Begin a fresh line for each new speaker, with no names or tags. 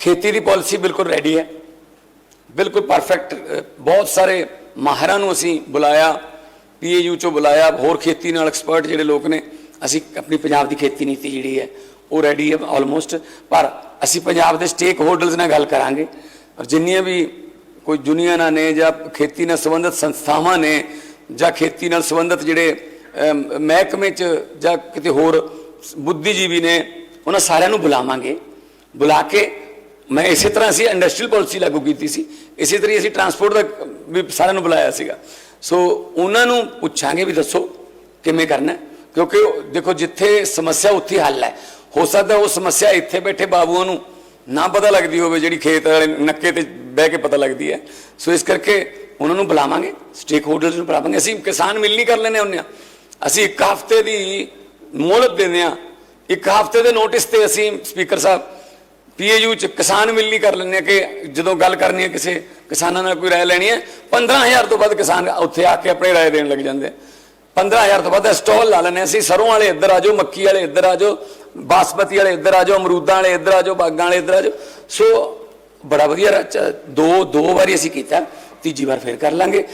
ਖੇਤੀ ਦੀ ਪਾਲਿਸੀ ਬਿਲਕੁਲ ਰੈਡੀ ਹੈ। ਬਿਲਕੁਲ ਪਰਫੈਕਟ ਬਹੁਤ ਸਾਰੇ ਮਾਹਰਾਂ ਨੂੰ ਅਸੀਂ ਬੁਲਾਇਆ ਪੀਏਯੂ ਚੋਂ ਬੁਲਾਇਆ, ਹੋਰ ਖੇਤੀ ਨਾਲ ਐਕਸਪਰਟ ਜਿਹੜੇ ਲੋਕ ਨੇ, ਅਸੀਂ ਆਪਣੀ ਪੰਜਾਬ ਦੀ ਖੇਤੀ ਨੀਤੀ ਜਿਹੜੀ ਹੈ, ਉਹ ਰੈਡੀ ਹੈ ਆਲਮੋਸਟ ਪਰ ਅਸੀਂ ਪੰਜਾਬ ਦੇ ਸਟੇਕ ਹੋਲਡਰਸ ਨਾਲ ਗੱਲ ਕਰਾਂਗੇ। ਔਰ ਜਿੰਨੀਆਂ ਵੀ ਕੋਈ ਯੂਨੀਅਨਾਂ ਨੇ ਜਾਂ ਖੇਤੀ ਨਾਲ ਸੰਬੰਧਿਤ ਸੰਸਥਾਵਾਂ ਨੇ, ਜਾਂ ਖੇਤੀ ਨਾਲ ਸੰਬੰਧਿਤ ਜਿਹੜੇ ਮਹਿਕਮੇ 'ਚ ਜਾਂ ਕਿਤੇ ਹੋਰ ਬੁੱਧੀਜੀਵੀ ਨੇ, ਉਹਨਾਂ ਸਾਰਿਆਂ ਨੂੰ ਬੁਲਾਵਾਂਗੇ। ਬੁਲਾ ਕੇ ਮੈਂ ਇਸੇ ਤਰ੍ਹਾਂ ਅਸੀਂ ਇੰਡਸਟਰੀਅਲ ਪਾਲਿਸੀ ਲਾਗੂ ਕੀਤੀ ਸੀ। ਇਸੇ ਤਰ੍ਹਾਂ ਅਸੀਂ ਟਰਾਂਸਪੋਰਟ ਦਾ ਵੀ ਸਾਰਿਆਂ ਨੂੰ ਬੁਲਾਇਆ ਸੀਗਾ। ਸੋ ਉਹਨਾਂ ਨੂੰ ਪੁੱਛਾਂਗੇ ਵੀ ਦੱਸੋ ਕਿਵੇਂ ਕਰਨਾ ਕਿਉਂਕਿ ਦੇਖੋ, ਜਿੱਥੇ ਸਮੱਸਿਆ ਉੱਥੇ ਹੱਲ ਹੈ। ਹੋ ਸਕਦਾ ਉਹ ਸਮੱਸਿਆ ਇੱਥੇ ਬੈਠੇ ਬਾਬੂਆਂ ਨੂੰ ਨਾ ਪਤਾ ਲੱਗਦੀ ਹੋਵੇ, ਜਿਹੜੀ ਖੇਤ ਵਾਲੇ ਨੱਕੇ ਤੇ ਬਹਿ ਕੇ ਪਤਾ ਲੱਗਦੀ ਹੈ। ਸੋ ਇਸ ਕਰਕੇ ਉਹਨਾਂ ਨੂੰ ਬੁਲਾਵਾਂਗੇ ਸਟੇਕ ਹੋਲਡਰਸ ਨੂੰ ਬੁਲਾਵਾਂਗੇ। ਅਸੀਂ ਕਿਸਾਨ ਮਿਲਣੀ ਕਰ ਲੈਨੇ ਹੁੰਦੇ ਹਾਂ। ਅਸੀਂ ਇੱਕ ਹਫ਼ਤੇ ਦੀ ਮੋਹਲਤ ਦਿੰਦੇ ਹਾਂ। ਇੱਕ ਹਫ਼ਤੇ ਦੇ ਨੋਟਿਸ ਤੇ ਅਸੀਂ ਸਪੀਕਰ ਸਾਹਿਬ ਪੀਏਯੂ ਚ ਕਿਸਾਨ ਮਿਲਣੀ ਕਰ ਲੈਂਦੇ ਆ ਕਿ ਜਦੋਂ ਗੱਲ ਕਰਨੀ ਹੈ ਕਿਸੇ ਕਿਸਾਨਾਂ ਨਾਲ ਕੋਈ ਰਾਏ ਲੈਣੀ ਹੈ 15000 ਤੋਂ ਵੱਧ ਕਿਸਾਨ ਉੱਥੇ ਆ ਕੇ ਆਪਣੀ ਰਾਏ ਦੇਣ ਲੱਗ ਜਾਂਦੇ ਆ 15000 ਤੋਂ ਵੱਧ ਸਟਾਲ ਲਾ ਲੈਂਦੇ ਹਾਂ ਅਸੀਂ, ਸਰੋਂ ਵਾਲੇ ਇੱਧਰ ਆ ਜਾਓ, ਮੱਕੀ ਵਾਲੇ ਇੱਧਰ ਆ ਜਾਓ, ਬਾਸਮਤੀ ਵਾਲੇ ਇੱਧਰ ਆ ਜਾਓ, ਅਮਰੂਦਾਂ ਵਾਲੇ ਇੱਧਰ ਆ ਜਾਓ, ਬਾਗਾਂ ਵਾਲੇ ਇੱਧਰ ਆ ਜਾਓ। ਸੋ ਬੜਾ ਵਧੀਆ ਦੋ ਦੋ ਵਾਰੀ ਅਸੀਂ ਕੀਤਾ, ਤੀਜੀ ਵਾਰ ਫੇਰ ਕਰ ਲਾਂਗੇ।